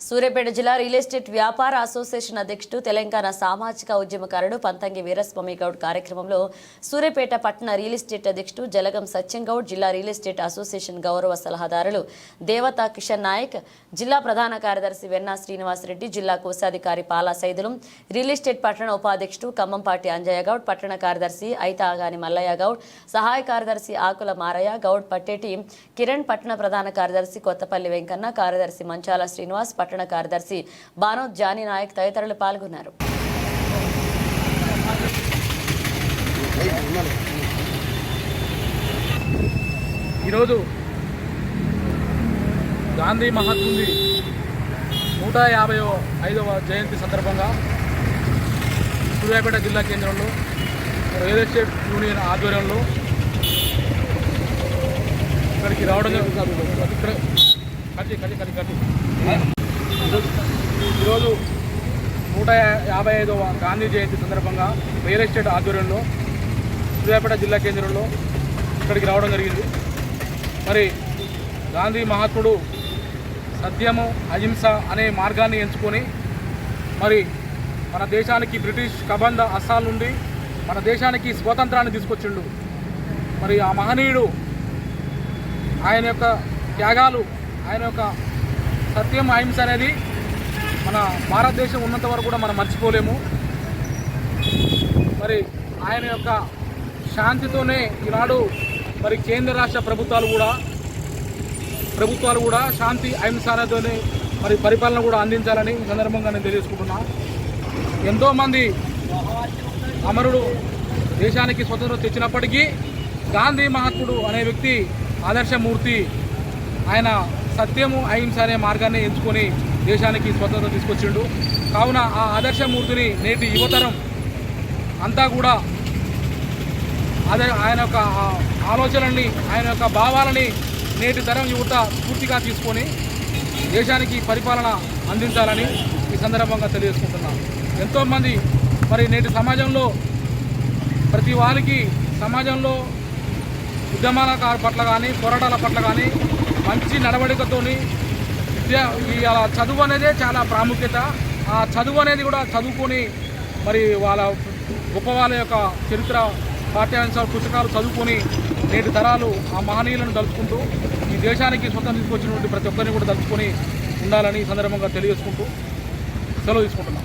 సూర్యాపేట జిల్లా real estate వ్యాపార association అధ్యక్షుడు తెలంగాణ సామాజిక ఉద్యమకారుడు పంతంగి వీరస్వామి గౌడ్ కార్యక్రమంలో సూర్యాపేట పట్టణ రియల్ ఎస్టేట్ అధ్యక్షుడు జలగం సత్యంగౌడ్ జిల్లా రియల్ ఎస్టేట్ అసోసియేషన్ గౌరవ సలహాదారులు దేవతా కిషన్ నాయక్ జిల్లా ప్రధాన కార్యదర్శి వెన్నా శ్రీనివాసరెడ్డి జిల్లా కోశాధికారి పాలా సైదులం రియల్ ఎస్టేట్ పట్టణ ఉపాధ్యక్షుడు ఖమ్మంపాటి అంజయ్య గౌడ్ పట్టణ కార్యదర్శి ఐతాగాని మల్లయ్య గౌడ్ సహాయ కార్యదర్శి ఆకుల మారయ్య గౌడ్ పట్టేటి కిరణ్ పట్టణ ప్రధాన కార్యదర్శి కొత్తపల్లి వెంకన్న కార్యదర్శి మంచాల శ్రీనివాస్ పట్టణ కార్యదర్శి బానోద్ జానీ నాయక్ తదితరులు పాల్గొన్నారు. ఈరోజు గాంధీ మహాత్ముంది నూట యాభై ఐదవ జయంతి సందర్భంగా సూర్యాపేట జిల్లా కేంద్రంలో రియల్ ఎస్టేట్ యూనియన్ ఆధ్వర్యంలో ఇక్కడికి రావడం జరుగుతుంది. ఇక్కడ కట్టి కట్టి కట్టి కట్టి. ఈరోజు నూట యాభై ఐదవ గాంధీ జయంతి సందర్భంగా రియల్ ఎస్టేట్ ఆధ్వర్యంలో సూర్యాపేట జిల్లా కేంద్రంలో ఇక్కడికి రావడం జరిగింది. మరి గాంధీ మహాత్ముడు సత్యము అహింస అనే మార్గాన్ని ఎంచుకొని మరి మన దేశానికి బ్రిటిష్ కబంధ అస్సాల నుండి మన దేశానికి స్వాతంత్రాన్ని తీసుకొచ్చిండు. మరి ఆ మహనీయుడు ఆయన యొక్క త్యాగాలు ఆయన యొక్క సత్యం అహింస అనేది మన భారతదేశం ఉన్నంత వరకు కూడా మనం మర్చిపోలేము. మరి ఆయన యొక్క శాంతితోనే ఈనాడు మరి కేంద్ర రాష్ట్ర ప్రభుత్వాలు కూడా ప్రభుత్వాలు కూడా శాంతి అహింసలతోనే మరి పరిపాలన కూడా అందించాలని ఈ సందర్భంగా నేను తెలియజేసుకుంటున్నా. ఎంతోమంది అమరుడు దేశానికి స్వతంత్రం తెచ్చినప్పటికీ గాంధీ మహాత్ముడు అనే వ్యక్తి ఆదర్శమూర్తి ఆయన సత్యము అహింస అనే మార్గాన్ని ఎంచుకొని దేశానికి స్వతంత్రం తీసుకొచ్చిండు. కావున ఆ ఆదర్శమూర్తిని నేటి యువతరం అంతా కూడా అదే ఆయన యొక్క ఆలోచనల్ని ఆయన యొక్క భావాలని నేటి తరం యువత పూర్తిగా తీసుకొని దేశానికి పరిపాలన అందించాలని ఈ సందర్భంగా తెలియజేసుకుంటున్నాను. ఎంతోమంది మరి నేటి సమాజంలో ప్రతి వారికి సమాజంలో ఉద్యమాల పట్ల కానీ పోరాటాల పట్ల కానీ మంచి నడవడికతోని విద్య చదువు అనేదే చాలా ప్రాముఖ్యత. ఆ చదువు అనేది కూడా చదువుకొని మరి వాళ్ళ గొప్ప వాళ్ళ యొక్క చరిత్ర పాఠ్యాంశాలు పుస్తకాలు చదువుకొని నేటి తరాలు ఆ మహనీయులను తలుచుకుంటూ ఈ దేశానికి స్వతంత్రం తీసుకొచ్చినటువంటి ప్రతి ఒక్కరిని కూడా తలుచుకొని ఉండాలని సందర్భంగా తెలియజేసుకుంటూ సెలవు తీసుకుంటున్నాం.